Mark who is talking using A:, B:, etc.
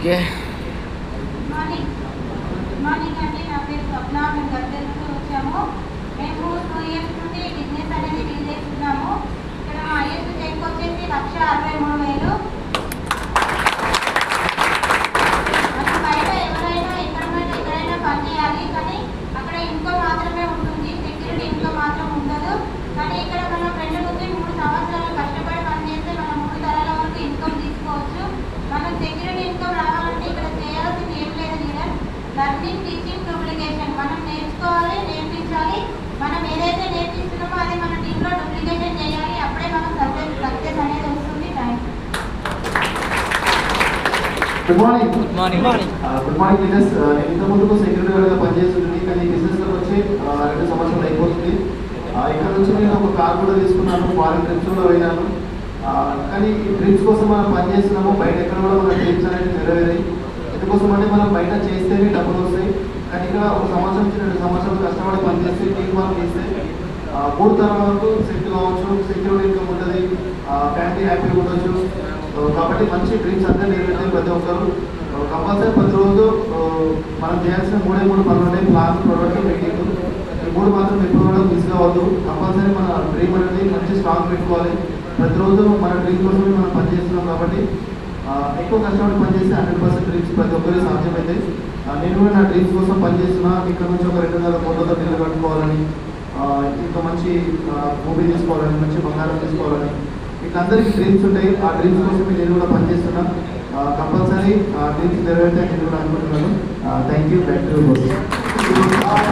A: Okay.
B: Morning. ఇంకో మాత్రమే నా పేరు స్వప్న మేము గద్దెల నుండి వచ్చాము మేము టూ ఇయర్స్ నుండి బిజినెస్ అనేది డీల్ చేస్తున్నాము ఇక్కడ మా హైయెస్ట్ చెక్ వచ్చేసి లక్ష అరవై మూడు వేలు అసలు బయట ఎవరైనా ఎక్కడ పడితే ఎక్కడైనా పని చేయాలి కానీ అక్కడ ఇన్కమ్ మాత్రమే ఉంటుంది సెక్యూరిటీ ఇన్కమ్ మాత్రం ఉండదు కానీ ఇక్కడ మనం రెండు నుంచి మూడు సంవత్సరాలు కష్టపడి పని చేస్తే మనం మూడు తరాల వరకు ఇన్కమ్ తీసుకోవచ్చు మనం సెక్యూరిటీ ఇన్కమ్ రావాలంటే ఇక్కడ చేయాల్సింది ఏం లేదు లీడర్ లర్నింగ్ టీచింగ్ డూప్లికేషన్ మనం నేర్చుకోవాలి నేర్పించాలి. మనం ఏదైతే నేర్పిస్తున్నామో అది మన టీంలో డూప్లికేషన్ చేయాలి. అప్పుడే మనం సక్సెస్ సక్సెస్ అనేది వస్తుంది. Thank
C: good morning
A: good morning
C: good morning business ఇంత ముందుకు సెక్యూరిటీ గార్డ్గా పనిచేస్తుంది కానీ బిజినెస్లో వచ్చి రెండు సంవత్సరాలు అయిపోతుంది. ఇక్కడ నుంచి నేను ఒక కార్ కూడా తీసుకున్నాను ఫారెన్ ట్రిప్స్ కూడా పోయినాను. కానీ ఈ ట్రిప్స్ కోసం మనం పనిచేస్తున్నాము. బయట ఎక్కడ కూడా మన ట్రిప్స్ అనేది నెరవేరాయి. ఎందుకోసం అంటే మనం బయట చేస్తేనే డబ్బులు వస్తాయి. కానీ ఒక సంవత్సరం నుంచి రెండు సంవత్సరాలు కష్టపడి పనిచేస్తే తీర్మానం వర్క్ చేస్తే మూడు తరాల వరకు సెట్ కావచ్చు సెక్యూర్ ఇన్కమ్ ఉంటుంది ఫ్యామిలీ హ్యాపీగా ఉండొచ్చు. కాబట్టి మంచి డ్రీమ్స్ అంతా నెరవేర్తాయి ప్రతి ఒక్కరు. కంపల్సరీ ప్రతిరోజు మనం చేయాల్సిన మూడే మూడు పనులు ఉంటాయి ప్లాన్ ప్రొడక్ట్ మీటింగ్. ఈ మూడు మాత్రం ఎప్పుడు కూడా మిస్ కావద్దు. కంపల్సరీ మన డ్రీమ్ అనేది మంచి స్ట్రాంగ్ పెట్టుకోవాలి. ప్రతిరోజు మన డ్రీమ్ కోసమే మనం పనిచేస్తున్నాం కాబట్టి ఎక్కువ కష్టపడి పనిచేసి హండ్రెడ్ పర్సెంట్ డ్రీమ్స్ ప్రతి ఒక్కరికి సాధ్యమైతే ఆ, నేను కూడా నా డ్రీమ్స్ కోసం పనిచేస్తున్నా. ఇక్కడ నుంచి ఒక రెండు వందల కోట్లతో బిల్లు కట్టుకోవాలని ఇంకా మంచి మూవీ తీసుకోవాలని మంచి బంగారం తీసుకోవాలని. వీళ్ళందరికీ డ్రీమ్స్ ఉంటాయి. ఆ డ్రీమ్స్ కోసం నేను కూడా పనిచేస్తున్నా. కంపల్సరీ డ్రీమ్స్ నెరవేర్తే నేను కూడా అనుకుంటున్నాను. Thank you back to